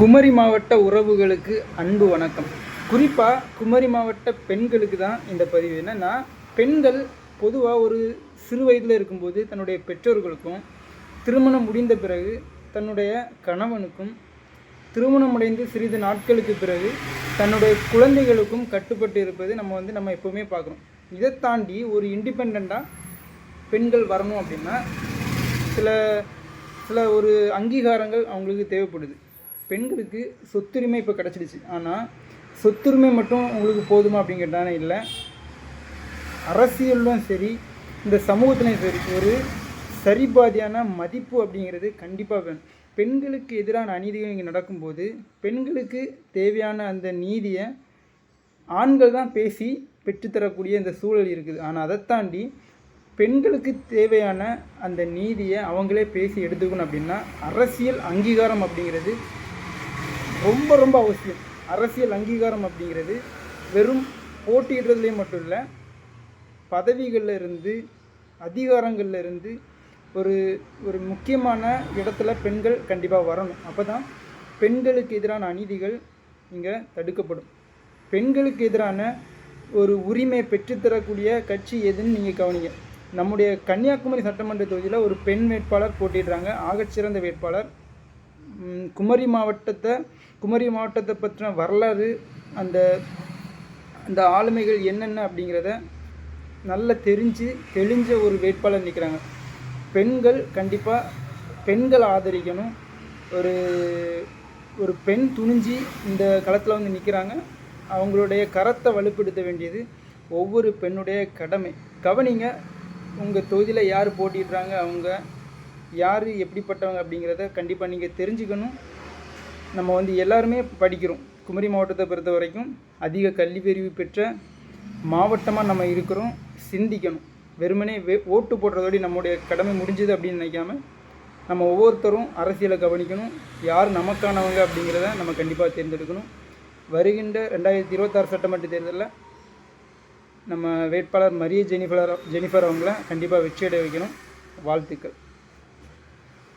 குமரி மாவட்ட உறவுகளுக்கு அன்பு வணக்கம். குறிப்பாக குமரி மாவட்ட பெண்களுக்கு தான் இந்த பதிவு. என்னென்னா பெண்கள் பொதுவாக ஒரு சிறு வயதில் இருக்கும்போது தன்னுடைய பெற்றோர்களுக்கும் திருமணம் முடிந்த பிறகு தன்னுடைய கணவனுக்கும் திருமணம் அடைந்து சிறிது நாட்களுக்கு பிறகு தன்னுடைய குழந்தைகளுக்கும் கட்டுப்பட்டு இருப்பது நம்ம வந்து நம்ம எப்போவுமே பார்க்குறோம். இதை தாண்டி ஒரு இண்டிபெண்ட்டாக பெண்கள் வரணும் அப்படின்னா சில சில ஒரு அங்கீகாரங்கள் அவங்களுக்கு தேவைப்படுது. பெண்களுக்கு சொத்துரிமை இப்போ கிடச்சிடுச்சு. ஆனால் சொத்துரிமை மட்டும் உங்களுக்கு போதுமா அப்படின்னு கேட்டானே இல்லை. அரசியலும் சரி இந்த சமூகத்துலையும் சரி ஒரு சரிபாதியான மதிப்பு அப்படிங்கிறது கண்டிப்பாக வேணும். பெண்களுக்கு எதிரான அநீதிகள் இங்கே நடக்கும்போது பெண்களுக்கு தேவையான அந்த நீதியை ஆண்கள் தான் பேசி பெற்றுத்தரக்கூடிய இந்த சூழல் இருக்குது. ஆனால் அதை தாண்டி பெண்களுக்கு தேவையான அந்த நீதியை அவங்களே பேசி எடுத்துக்கணும் அப்படின்னா அரசியல் அங்கீகாரம் அப்படிங்கிறது ரொம்ப ரொம்ப அவசியம். அரசியல் அங்கீகாரம் அப்படிங்கிறது வெறும் போட்டியிடுறதுலேயே மட்டும் இல்லை பதவிகளில் இருந்து அதிகாரங்களில் இருந்து ஒரு ஒரு முக்கியமான இடத்துல பெண்கள் கண்டிப்பாக வரணும். அப்போ தான் பெண்களுக்கு எதிரான அநீதிகள் இங்கே தடுக்கப்படும். பெண்களுக்கு எதிரான ஒரு உரிமை பெற்றுத்தரக்கூடிய கட்சி எதுன்னு நீங்கள் கவனிங்க. நம்முடைய கன்னியாகுமரி சட்டமன்ற தொகுதியில் ஒரு பெண் வேட்பாளர் போட்டிடுறாங்க ஆகச்சிறந்த வேட்பாளர் குமரி மாவட்டத்தை குமரி மாவட்டத்தை பற்றின வரலாறு அந்த அந்த ஆளுமைகள் என்னென்ன அப்படிங்கிறத நல்லா தெரிஞ்சு தெளிஞ்ச ஒரு வேட்பாளர் நிற்கிறாங்க பெண்கள் கண்டிப்பாக பெண்கள் ஆதரிக்கணும். ஒரு ஒரு பெண் துணிஞ்சு இந்த களத்தில் வந்து நிற்கிறாங்க அவங்களுடைய கரத்தை வலுப்படுத்த வேண்டியது ஒவ்வொரு பெண்ணுடைய கடமை. கவனிங்க உங்கள் தொகுதியில் யார் போட்டிடுறாங்க அவங்க யார் எப்படிப்பட்டவங்க அப்படிங்கிறத கண்டிப்பாக நீங்கள் தெரிஞ்சுக்கணும். நம்ம வந்து எல்லாருமே படிக்கிறோம். குமரி மாவட்டத்தை பொறுத்த வரைக்கும் அதிக கல்வி பெற்ற மாவட்டமாக நம்ம இருக்கிறோம். சிந்திக்கணும். வெறுமனே வே ஓட்டு போடுறதோடு நம்முடைய கடமை முடிஞ்சுது அப்படின்னு நினைக்காம நம்ம ஒவ்வொருத்தரும் அரசியலை கவனிக்கணும். யார் நமக்கானவங்க அப்படிங்கிறத நம்ம கண்டிப்பாக தேர்ந்தெடுக்கணும். வருகின்ற ரெண்டாயிரத்தி இருபத்தாறு சட்டமன்ற தேர்தலில் நம்ம வேட்பாளர் மரிய ஜெனிஃபர் ஜெனிஃபர் அவங்கள கண்டிப்பாக வெற்றியடைய வைக்கணும். வாழ்த்துக்கள்.